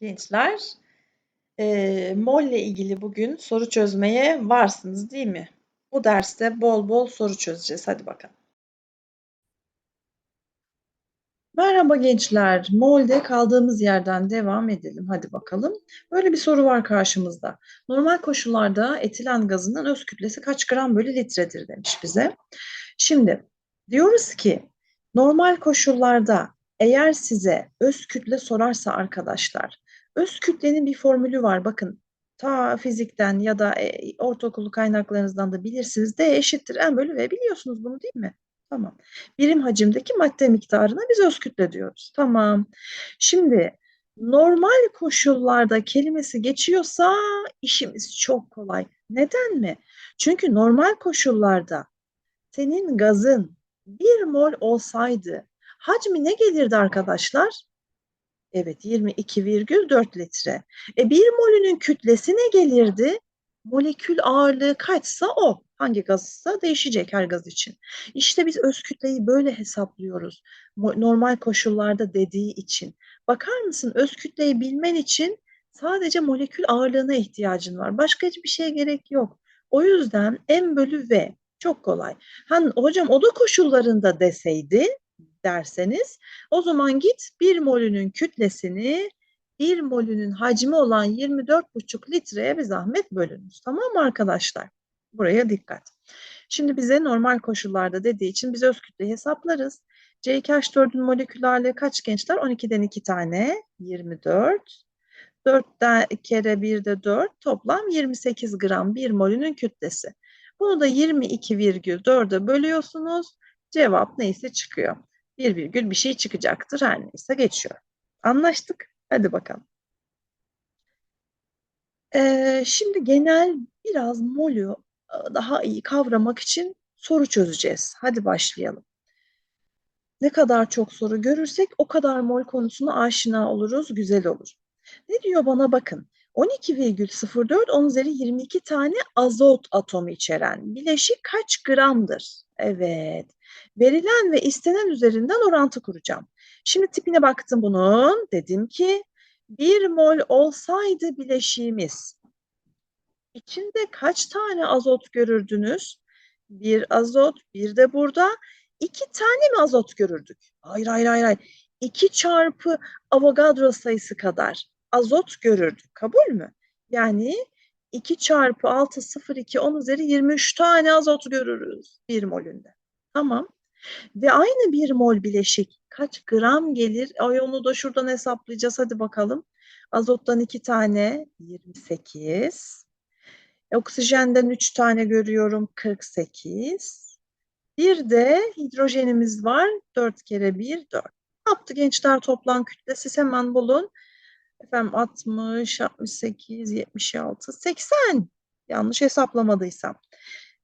Gençler, eee, molle ilgili bugün soru çözmeye varsınız, değil mi? Bu derste bol bol soru çözeceğiz. Hadi bakalım. Merhaba gençler. Mol'de kaldığımız yerden devam edelim. Hadi bakalım. Böyle bir soru var karşımızda. Normal koşullarda etilen gazının öz kütlesi kaç gram bölü litredir demiş bize. Şimdi diyoruz ki normal koşullarda eğer size öz kütle sorarsa arkadaşlar Öz kütlenin bir formülü var. Bakın ta fizikten ya da e, ortaokulu kaynaklarınızdan da bilirsiniz. D eşittir M bölü V. Biliyorsunuz bunu değil mi? Tamam. Birim hacimdeki madde miktarına biz öz kütle diyoruz. Tamam. Şimdi normal koşullarda kelimesi geçiyorsa işimiz çok kolay. Neden mi? Çünkü normal koşullarda senin gazın bir mol olsaydı hacmi ne gelirdi arkadaşlar? Evet 22,4 litre. E bir molünün kütlesi ne gelirdi? Molekül ağırlığı kaçsa o. Hangi gazsa değişecek her gaz için. İşte biz öz kütleyi böyle hesaplıyoruz. Normal koşullarda dediği için. Bakar mısın öz kütleyi bilmen için sadece molekül ağırlığına ihtiyacın var. Başka hiçbir şeye gerek yok. O yüzden M bölü V çok kolay. Han, hocam oda koşullarında deseydi derseniz o zaman git bir molünün kütlesini bir molünün hacmi olan 24,5 litreye bir zahmet bölünüz. Tamam mı arkadaşlar? Buraya dikkat. Şimdi bize normal koşullarda dediği için biz öz kütle hesaplarız. C2H4'ün molekülerliği kaç gençler? 12'den 2 tane 24. 4'ten kere 1 de 4 toplam 28 gram bir molünün kütlesi. Bunu da 22,4'e bölüyorsunuz. Cevap neyse çıkıyor bir virgül bir şey çıkacaktır. Her neyse geçiyor. Anlaştık. Hadi bakalım. Ee, şimdi genel biraz molü e, daha iyi kavramak için soru çözeceğiz. Hadi başlayalım. Ne kadar çok soru görürsek o kadar mol konusuna aşina oluruz, güzel olur. Ne diyor bana bakın. 12,04 10 üzeri 22 tane azot atomu içeren bileşik kaç gramdır? Evet. Verilen ve istenen üzerinden orantı kuracağım. Şimdi tipine baktım bunun. Dedim ki bir mol olsaydı bileşiğimiz içinde kaç tane azot görürdünüz? Bir azot, bir de burada iki tane mi azot görürdük? Hayır, hayır, hayır, hayır. Çarpı Avogadro sayısı kadar azot görürdük. Kabul mü? Yani 2 çarpı 6, 0, 2, 10 üzeri 23 tane azot görürüz bir molünde. Tamam. Ve aynı bir mol bileşik kaç gram gelir? Ay onu da şuradan hesaplayacağız. Hadi bakalım. Azottan 2 tane 28. Oksijenden 3 tane görüyorum 48. Bir de hidrojenimiz var. 4 kere 1 4. Ne yaptı gençler toplam kütlesi? Hemen bulun. Efendim 60, 68, 76, 80. Yanlış hesaplamadıysam.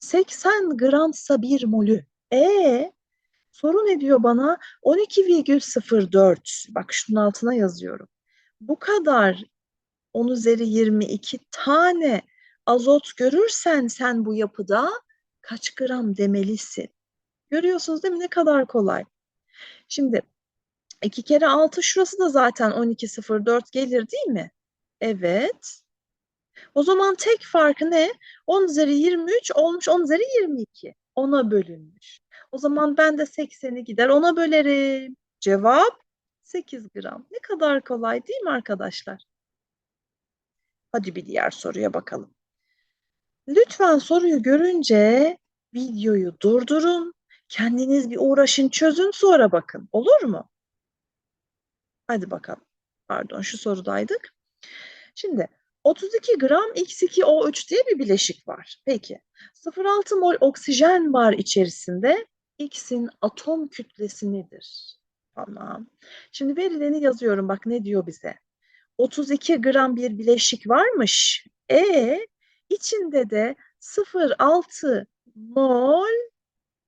80 gramsa bir molü. E soru ne diyor bana? 12,04. Bak şunun altına yazıyorum. Bu kadar 10 üzeri 22 tane azot görürsen sen bu yapıda kaç gram demelisin? Görüyorsunuz değil mi? Ne kadar kolay. Şimdi 2 kere 6 şurası da zaten 12,04 gelir değil mi? Evet. O zaman tek farkı ne? 10 üzeri 23 olmuş 10 üzeri 22. 10'a bölünmüş. O zaman ben de 80'i gider 10'a bölerim. Cevap 8 gram. Ne kadar kolay değil mi arkadaşlar? Hadi bir diğer soruya bakalım. Lütfen soruyu görünce videoyu durdurun. Kendiniz bir uğraşın çözün sonra bakın. Olur mu? Hadi bakalım. Pardon şu sorudaydık. Şimdi 32 gram X2O3 diye bir bileşik var. Peki 0,6 mol oksijen var içerisinde. X'in atom kütlesi nedir? Tamam. Şimdi verileni yazıyorum. Bak ne diyor bize. 32 gram bir bileşik varmış. E içinde de 0,6 mol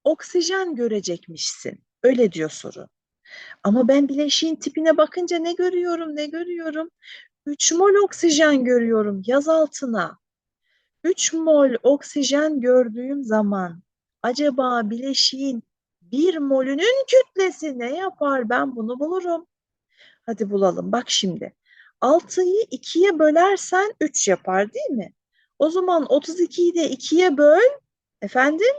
oksijen görecekmişsin. Öyle diyor soru. Ama ben bileşiğin tipine bakınca ne görüyorum, ne görüyorum? 3 mol oksijen görüyorum yaz altına. 3 mol oksijen gördüğüm zaman acaba bileşiğin 1 molünün kütlesi ne yapar? Ben bunu bulurum. Hadi bulalım. Bak şimdi. 6'yı 2'ye bölersen 3 yapar değil mi? O zaman 32'yi de 2'ye böl. Efendim?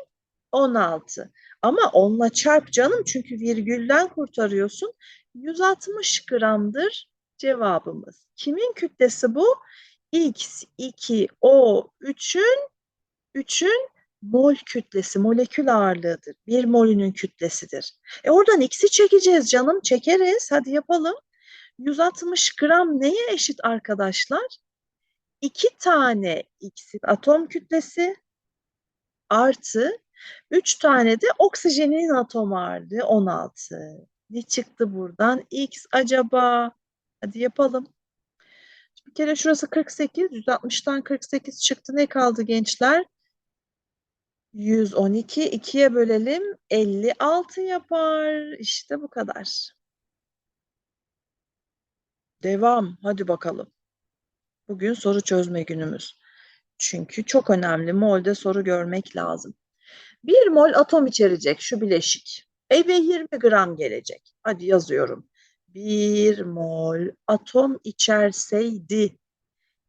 16. Ama 10'la çarp canım çünkü virgülden kurtarıyorsun. 160 gramdır cevabımız. Kimin kütlesi bu? X, 2, O, 3'ün 3'ün mol kütlesi, molekül ağırlığıdır. Bir molünün kütlesidir. E oradan x'i çekeceğiz canım. Çekeriz. Hadi yapalım. 160 gram neye eşit arkadaşlar? 2 tane x'in atom kütlesi artı 3 tane de oksijenin atom ağırlığı 16. Ne çıktı buradan? X acaba? Hadi yapalım. Bir kere şurası 48. 160'tan 48 çıktı. Ne kaldı gençler? 112. 2'ye bölelim. 56 yapar. İşte bu kadar. Devam. Hadi bakalım. Bugün soru çözme günümüz. Çünkü çok önemli. Molde soru görmek lazım. 1 mol atom içerecek şu bileşik. Eve 20 gram gelecek. Hadi yazıyorum. 1 mol atom içerseydi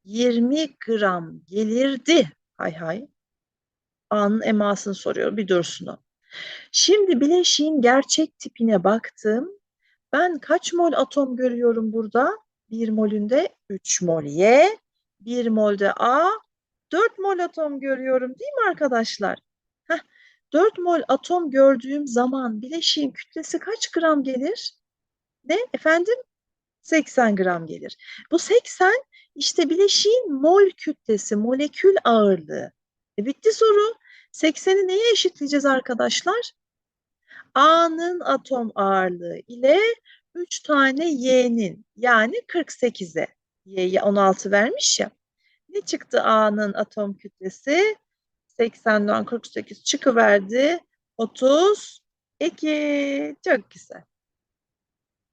20 gram gelirdi. Hay hay. A'nın emasını soruyor. Bir dursun o. Şimdi bileşiğin gerçek tipine baktım. Ben kaç mol atom görüyorum burada? 1 molünde 3 mol Y, 1 molde A, 4 mol atom görüyorum değil mi arkadaşlar? Heh, 4 mol atom gördüğüm zaman bileşiğin kütlesi kaç gram gelir? Ne efendim? 80 gram gelir. Bu 80 işte bileşiğin mol kütlesi, molekül ağırlığı. E bitti soru. 80'i neye eşitleyeceğiz arkadaşlar? A'nın atom ağırlığı ile 3 tane Y'nin yani 48'e. Y'ye 16 vermiş ya. Ne çıktı A'nın atom kütlesi? 80'den 48 çıkıverdi. 32. Çok güzel.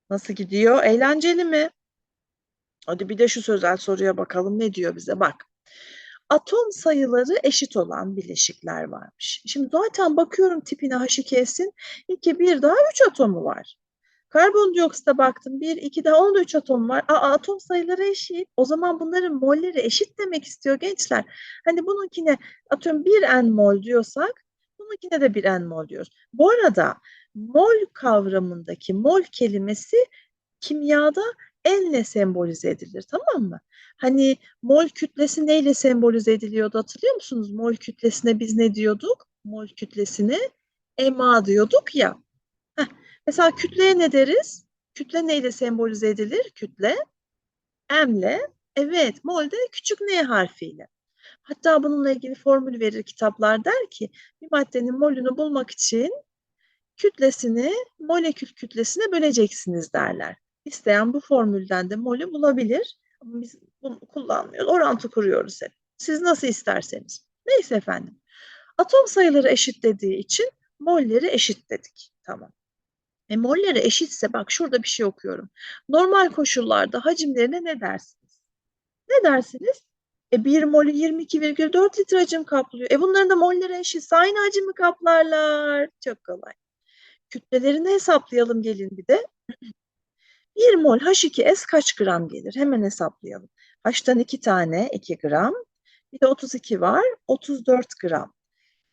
Nasıl gidiyor? Eğlenceli mi? Hadi bir de şu sözel soruya bakalım ne diyor bize bak. Atom sayıları eşit olan bileşikler varmış. Şimdi zaten bakıyorum tipine H2S'in 2, 1 daha 3 atomu var. Karbondioksite baktım 1, 2 daha 13 atom var. Aa, atom sayıları eşit. O zaman bunların molleri eşit demek istiyor gençler. Hani bununkine atıyorum 1 n mol diyorsak bununkine de 1 n mol diyoruz. Bu arada mol kavramındaki mol kelimesi kimyada enle sembolize edilir tamam mı? Hani mol kütlesi neyle sembolize ediliyordu hatırlıyor musunuz? Mol kütlesine biz ne diyorduk? Mol kütlesine ema diyorduk ya. Mesela kütleye ne deriz? Kütle neyle sembolize edilir? Kütle M'le. Evet, molde küçük N harfiyle. Hatta bununla ilgili formül verir kitaplar der ki bir maddenin molünü bulmak için kütlesini molekül kütlesine böleceksiniz derler. İsteyen bu formülden de molü bulabilir. Ama biz bunu kullanmıyoruz. Orantı kuruyoruz hep. Siz nasıl isterseniz. Neyse efendim. Atom sayıları eşit dediği için molleri eşit dedik. Tamam. E molleri eşitse bak şurada bir şey okuyorum. Normal koşullarda hacimlerine ne dersiniz? Ne dersiniz? E 1 molü 22,4 litre hacim kaplıyor. E bunların da molleri eşit. Aynı hacimi kaplarlar. Çok kolay. Kütlelerini hesaplayalım gelin bir de. 1 mol H2S kaç gram gelir? Hemen hesaplayalım. H'tan 2 tane 2 gram. Bir de 32 var. 34 gram.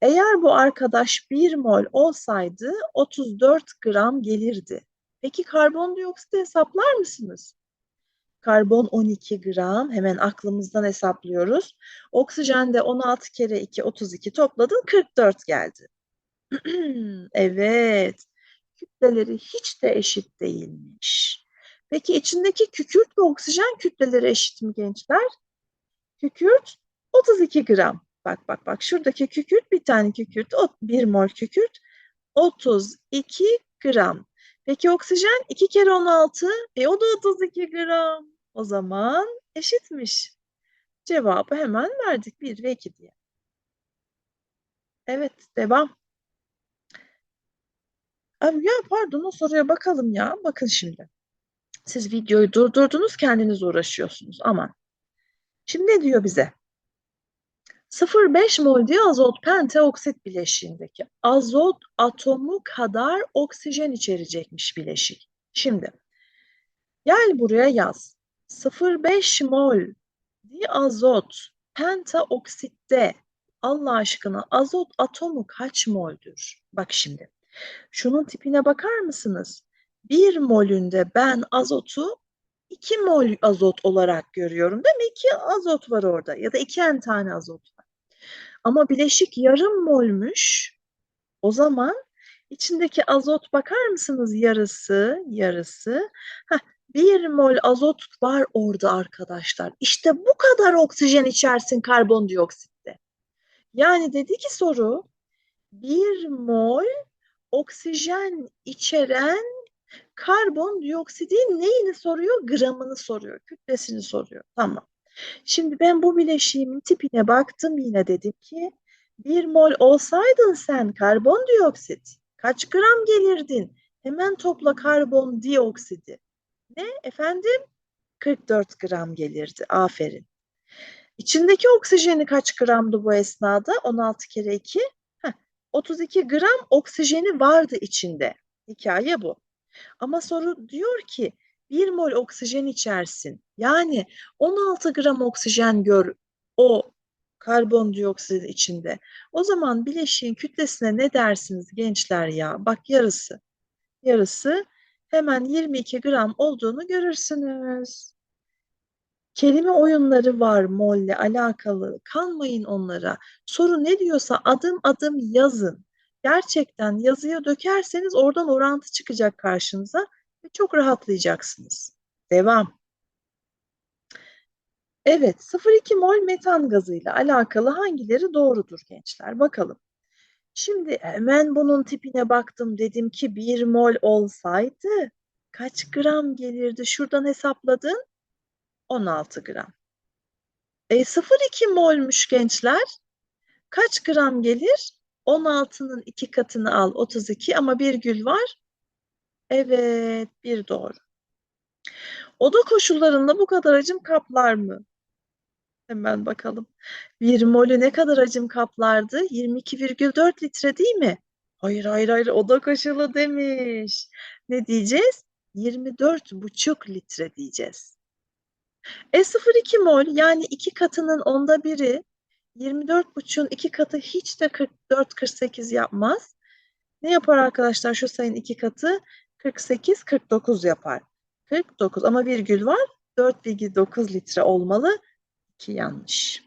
Eğer bu arkadaş 1 mol olsaydı 34 gram gelirdi. Peki karbondioksit hesaplar mısınız? Karbon 12 gram. Hemen aklımızdan hesaplıyoruz. Oksijen de 16 kere 2 32 topladın 44 geldi. evet. Kütleleri hiç de eşit değilmiş. Peki içindeki kükürt ve oksijen kütleleri eşit mi gençler? Kükürt 32 gram. Bak bak bak şuradaki kükürt bir tane kükürt, bir mol kükürt 32 gram. Peki oksijen 2 kere 16, e o da 32 gram. O zaman eşitmiş. Cevabı hemen verdik 1 ve 2 diye. Evet devam. Ya pardon o soruya bakalım ya. Bakın şimdi. Siz videoyu durdurdunuz kendiniz uğraşıyorsunuz. Aman. Şimdi ne diyor bize? 0,5 mol diazot pentaoksit bileşiğindeki azot atomu kadar oksijen içerecekmiş bileşik. Şimdi gel buraya yaz. 0,5 mol diazot pentaoksitte Allah aşkına azot atomu kaç moldür? Bak şimdi. Şunun tipine bakar mısınız? Bir molünde ben azotu 2 mol azot olarak görüyorum. Demek ki azot var orada ya da 2 tane azot var. Ama bileşik yarım molmüş. O zaman içindeki azot bakar mısınız? Yarısı, yarısı. Heh, bir mol azot var orada arkadaşlar. İşte bu kadar oksijen içersin karbondioksitte. Yani dedi ki soru bir mol oksijen içeren karbondioksidin neyini soruyor? Gramını soruyor, kütlesini soruyor. Tamam. Şimdi ben bu bileşiğimin tipine baktım yine dedim ki bir mol olsaydın sen karbondioksit kaç gram gelirdin? Hemen topla karbondioksidi. Ne efendim? 44 gram gelirdi. Aferin. İçindeki oksijeni kaç gramdı bu esnada? 16 kere 2. Heh, 32 gram oksijeni vardı içinde. Hikaye bu. Ama soru diyor ki 1 mol oksijen içersin. Yani 16 gram oksijen gör o karbondioksit içinde. O zaman bileşiğin kütlesine ne dersiniz gençler ya? Bak yarısı. Yarısı hemen 22 gram olduğunu görürsünüz. Kelime oyunları var molle alakalı. Kanmayın onlara. Soru ne diyorsa adım adım yazın. Gerçekten yazıya dökerseniz oradan orantı çıkacak karşınıza ve çok rahatlayacaksınız. Devam. Evet, 0,2 mol metan gazıyla alakalı hangileri doğrudur gençler? Bakalım. Şimdi hemen bunun tipine baktım. Dedim ki 1 mol olsaydı kaç gram gelirdi? Şuradan hesapladın. 16 gram. E 0,2 molmuş gençler. Kaç gram gelir? 16'nın iki katını al 32 ama bir gül var. Evet bir doğru. Oda koşullarında bu kadar hacim kaplar mı? Hemen bakalım. Bir molü ne kadar hacim kaplardı? 22,4 litre değil mi? Hayır hayır hayır oda koşulu demiş. Ne diyeceğiz? 24,5 litre diyeceğiz. E 0,2 mol yani iki katının onda biri 24,5'un iki katı hiç de 44-48 yapmaz. Ne yapar arkadaşlar şu sayının iki katı? 48-49 yapar. 49 ama virgül var. 4,9 litre olmalı. ki yanlış.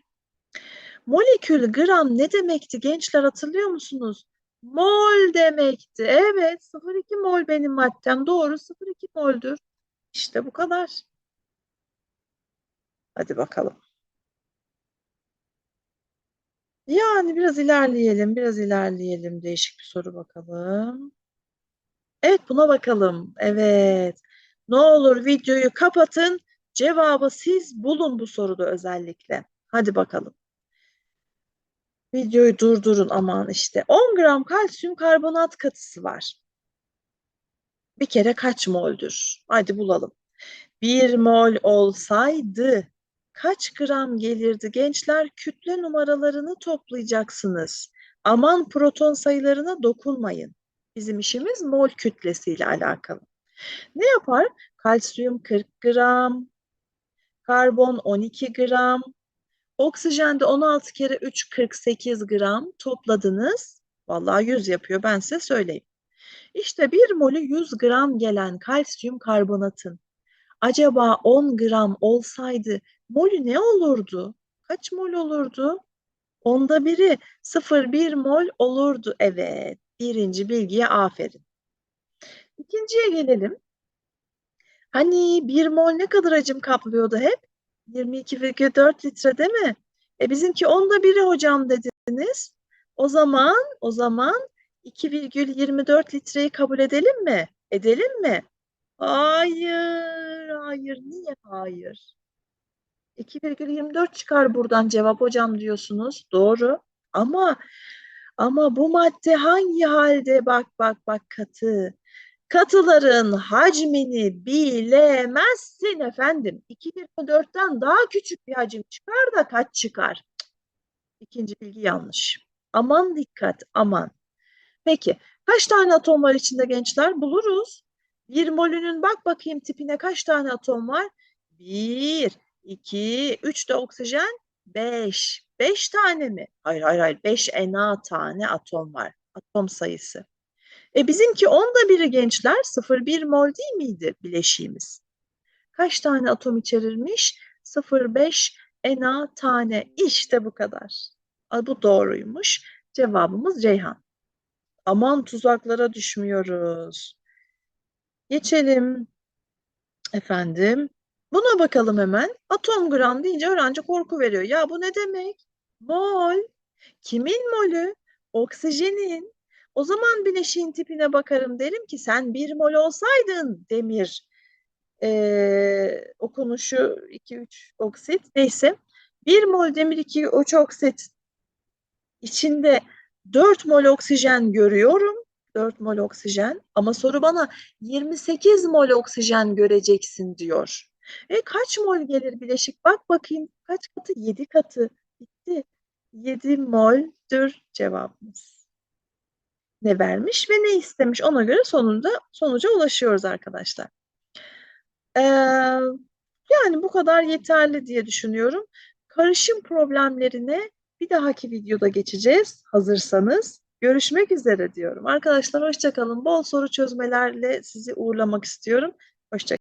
Molekül gram ne demekti gençler hatırlıyor musunuz? Mol demekti. Evet 0,2 mol benim maddem. Doğru 0,2 moldür. İşte bu kadar. Hadi bakalım. Yani biraz ilerleyelim, biraz ilerleyelim. Değişik bir soru bakalım. Evet, buna bakalım. Evet. Ne olur videoyu kapatın. Cevabı siz bulun bu soruda özellikle. Hadi bakalım. Videoyu durdurun aman işte. 10 gram kalsiyum karbonat katısı var. Bir kere kaç moldür? Hadi bulalım. 1 mol olsaydı kaç gram gelirdi? Gençler kütle numaralarını toplayacaksınız. Aman proton sayılarına dokunmayın. Bizim işimiz mol kütlesiyle alakalı. Ne yapar? Kalsiyum 40 gram, karbon 12 gram, oksijen de 16 kere 3 48 gram topladınız. Vallahi 100 yapıyor ben size söyleyeyim. İşte bir molü 100 gram gelen kalsiyum karbonatın acaba 10 gram olsaydı molü ne olurdu? Kaç mol olurdu? Onda biri 0,1 mol olurdu. Evet. Birinci bilgiye aferin. İkinciye gelelim. Hani 1 mol ne kadar hacim kaplıyordu hep? 22,4 litre değil mi? E bizimki onda biri hocam dediniz. O zaman o zaman 2,24 litreyi kabul edelim mi? Edelim mi? Hayır, hayır. Niye hayır? 2,24 çıkar buradan cevap hocam diyorsunuz. Doğru. Ama ama bu madde hangi halde? Bak bak bak katı. Katıların hacmini bilemezsin efendim. 2,24'ten daha küçük bir hacim çıkar da kaç çıkar? İkinci bilgi yanlış. Aman dikkat, aman. Peki, kaç tane atom var içinde gençler? Buluruz. Bir molünün bak bakayım tipine kaç tane atom var? Bir, iki, üç de oksijen. Beş. Beş tane mi? Hayır hayır hayır. Beş Na tane atom var. Atom sayısı. E bizimki onda biri gençler 0,1 mol değil miydi bileşiğimiz? Kaç tane atom içerirmiş? 0,5 Na tane. İşte bu kadar. A, Bu doğruymuş. Cevabımız Ceyhan. Aman tuzaklara düşmüyoruz. Geçelim. Efendim. Buna bakalım hemen. Atom gram deyince öğrenci korku veriyor. Ya bu ne demek? Mol. Kimin molü? Oksijenin. O zaman bileşiğin tipine bakarım derim ki sen bir mol olsaydın demir ee, okunuşu 2-3 oksit neyse 1 mol demir 2-3 oksit içinde 4 mol oksijen görüyorum. 4 mol oksijen ama soru bana 28 mol oksijen göreceksin diyor. E kaç mol gelir bileşik? Bak bakayım kaç katı? 7 katı. Bitti. 7 moldür cevabımız. Ne vermiş ve ne istemiş ona göre sonunda sonuca ulaşıyoruz arkadaşlar. Ee, yani bu kadar yeterli diye düşünüyorum. Karışım problemlerine bir dahaki videoda geçeceğiz hazırsanız. Görüşmek üzere diyorum. Arkadaşlar hoşça kalın. Bol soru çözmelerle sizi uğurlamak istiyorum. Hoşça